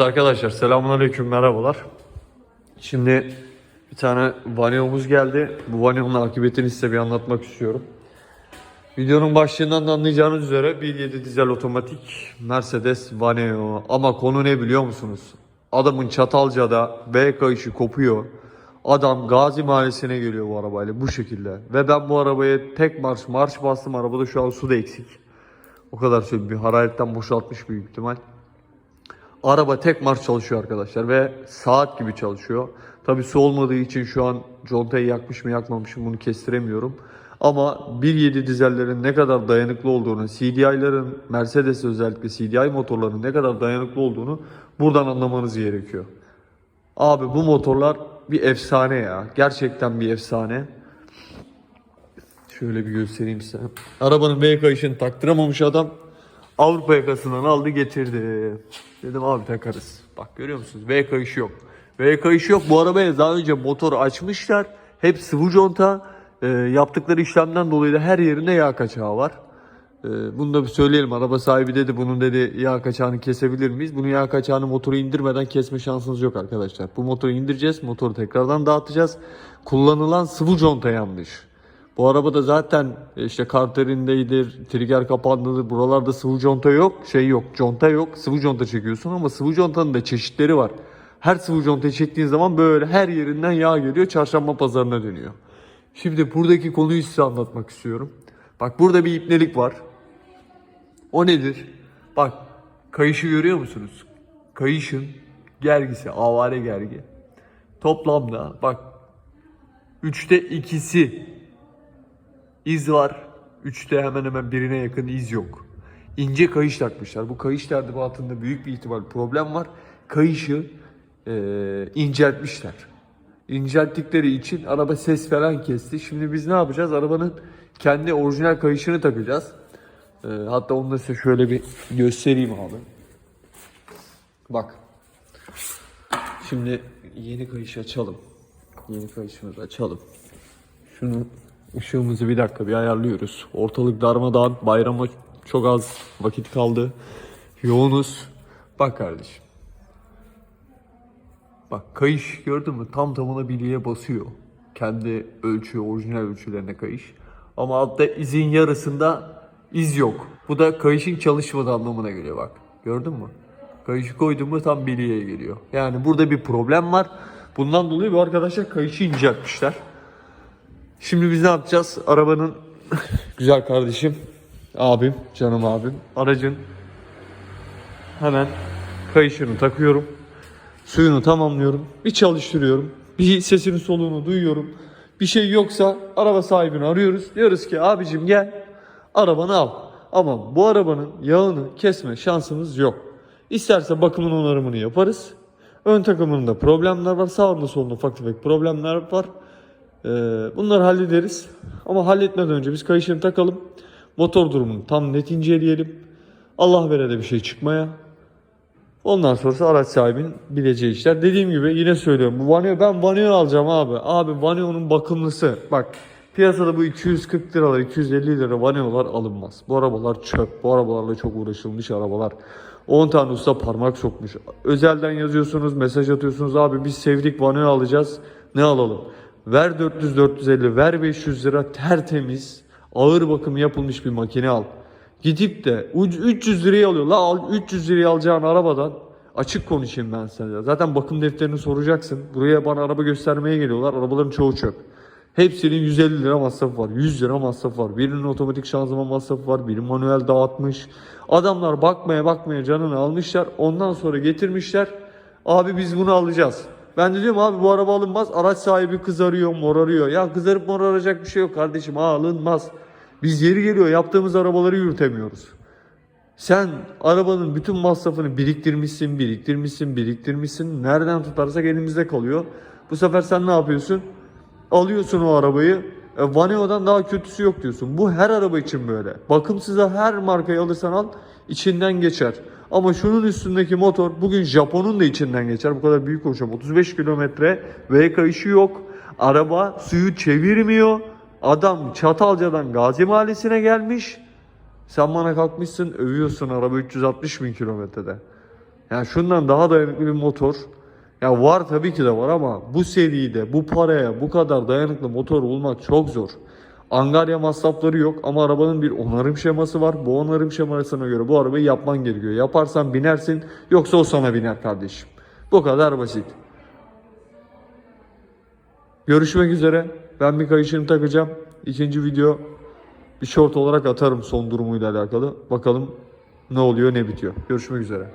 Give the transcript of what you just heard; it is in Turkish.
Arkadaşlar selamünaleyküm merhabalar. Şimdi bir tane Vaneo'muz geldi. Bu Vaneo'nun akıbetini size bir anlatmak istiyorum. Videonun başlığından da anlayacağınız üzere 1.7 dizel otomatik Mercedes Vaneo. Ama konu ne biliyor musunuz? Adamın Çatalca'da B kayışı kopuyor. Adam Gazi Mahallesi'ne geliyor bu arabayla bu şekilde. Ve ben bu arabaya tek marş marş bastım. Arabada şu an su da eksik. O kadar söyleyeyim. Bir hararetten boşaltmış büyük ihtimal. Araba tek marş çalışıyor arkadaşlar ve saat gibi çalışıyor. Tabi su olmadığı için şu an contayı yakmış mı yakmamış mı bunu kestiremiyorum. Ama 1.7 dizellerin ne kadar dayanıklı olduğunu, CDI'ların Mercedes özellikle CDI motorlarının ne kadar dayanıklı olduğunu buradan anlamanız gerekiyor. Abi bu motorlar bir efsane ya. Gerçekten bir efsane. Şöyle bir göstereyim size. Arabanın V kayışını taktıramamış adam Avrupa yakasından aldı getirdi. Dedim abi takarız. Bak görüyor musunuz? V kayışı yok. V kayışı yok. Bu arabaya daha önce motor açmışlar. Hep sıvı conta. Ee, yaptıkları işlemden dolayı da her yerinde yağ kaçağı var. Ee, bunu da bir söyleyelim. Araba sahibi dedi bunun dedi yağ kaçağını kesebilir miyiz? Bunun yağ kaçağını motoru indirmeden kesme şansınız yok arkadaşlar. Bu motoru indireceğiz. Motoru tekrardan dağıtacağız. Kullanılan sıvı conta yanlış. Bu arabada zaten e, işte karterindeyidir, trigger kapağındadır. Buralarda sıvı conta yok, şey yok, conta yok. Sıvı conta çekiyorsun ama sıvı contanın da çeşitleri var. Her sıvı contayı çektiğin zaman böyle her yerinden yağ geliyor, çarşamba pazarına dönüyor. Şimdi buradaki konuyu size anlatmak istiyorum. Bak burada bir ipnelik var. O nedir? Bak kayışı görüyor musunuz? Kayışın gergisi, avare gergi. Toplamda bak üçte ikisi iz var. Üçte hemen hemen birine yakın iz yok. İnce kayış takmışlar. Bu kayış tertibatında büyük bir ihtimal problem var. Kayışı eee, inceltmişler. İncelttikleri için araba ses falan kesti. Şimdi biz ne yapacağız? Arabanın kendi orijinal kayışını takacağız. Eee, hatta onu da size şöyle bir göstereyim abi. Bak. Şimdi yeni kayışı açalım. Yeni kayışımızı açalım. Şunu ışığımızı bir dakika bir ayarlıyoruz. Ortalık darmadağın. Bayrama çok az vakit kaldı. Yoğunuz. Bak kardeşim. Bak kayış gördün mü? Tam tamına bilyeye basıyor. Kendi ölçü, orijinal ölçülerine kayış. Ama altta izin yarısında iz yok. Bu da kayışın çalışmadığı anlamına geliyor bak. Gördün mü? Kayışı koydun mu tam bilyeye geliyor. Yani burada bir problem var. Bundan dolayı bu arkadaşlar kayışı inceltmişler. Şimdi biz ne yapacağız? Arabanın güzel kardeşim, abim, canım abim, aracın hemen kayışını takıyorum. Suyunu tamamlıyorum. Bir çalıştırıyorum. Bir sesini soluğunu duyuyorum. Bir şey yoksa araba sahibini arıyoruz. Diyoruz ki abicim gel arabanı al. Ama bu arabanın yağını kesme şansımız yok. İsterse bakımın onarımını yaparız. Ön takımında problemler var. Sağında solunda ufak tefek problemler var. Ee, bunları hallederiz. Ama halletmeden önce biz kayışını takalım. Motor durumunu tam net inceleyelim. Allah vere de bir şey çıkmaya. Ondan sonrası araç sahibinin bileceği işler. Dediğim gibi yine söylüyorum. Bu Vaneo ben Vaneo alacağım abi. Abi Vaneo'nun bakımlısı. Bak piyasada bu 240 liralar 250 lira Vaneo'lar alınmaz. Bu arabalar çöp. Bu arabalarla çok uğraşılmış arabalar. 10 tane usta parmak sokmuş. Özelden yazıyorsunuz, mesaj atıyorsunuz. Abi biz sevdik Vaneo alacağız. Ne alalım? Ver 400-450, ver 500 lira tertemiz, ağır bakım yapılmış bir makine al. Gidip de uc- 300 liraya alıyor. La al 300 liraya alacağın arabadan açık konuşayım ben sana. Zaten bakım defterini soracaksın. Buraya bana araba göstermeye geliyorlar. Arabaların çoğu çöp. Hepsinin 150 lira masrafı var. 100 lira masrafı var. Birinin otomatik şanzıman masrafı var. Biri manuel dağıtmış. Adamlar bakmaya bakmaya canını almışlar. Ondan sonra getirmişler. Abi biz bunu alacağız. Ben de diyorum abi bu araba alınmaz. Araç sahibi kızarıyor, morarıyor. Ya kızarıp moraracak bir şey yok kardeşim. Alınmaz. Biz yeri geliyor yaptığımız arabaları yürütemiyoruz. Sen arabanın bütün masrafını biriktirmişsin, biriktirmişsin, biriktirmişsin. Nereden tutarsak elimizde kalıyor. Bu sefer sen ne yapıyorsun? Alıyorsun o arabayı. E, Vaneo'dan daha kötüsü yok diyorsun. Bu her araba için böyle. Bakımsıza her markayı alırsan al içinden geçer. Ama şunun üstündeki motor bugün Japon'un da içinden geçer. Bu kadar büyük konuşuyorum. 35 kilometre V kayışı yok. Araba suyu çevirmiyor. Adam Çatalca'dan Gazi Mahallesi'ne gelmiş. Sen bana kalkmışsın övüyorsun araba 360 bin kilometrede. Yani şundan daha dayanıklı bir motor. Ya var tabii ki de var ama bu seride, bu paraya, bu kadar dayanıklı motor bulmak çok zor. Angarya masrafları yok ama arabanın bir onarım şeması var. Bu onarım şemasına göre bu arabayı yapman gerekiyor. Yaparsan binersin yoksa o sana biner kardeşim. Bu kadar basit. Görüşmek üzere. Ben bir kayışını takacağım. İkinci video bir short olarak atarım son durumuyla alakalı. Bakalım ne oluyor ne bitiyor. Görüşmek üzere.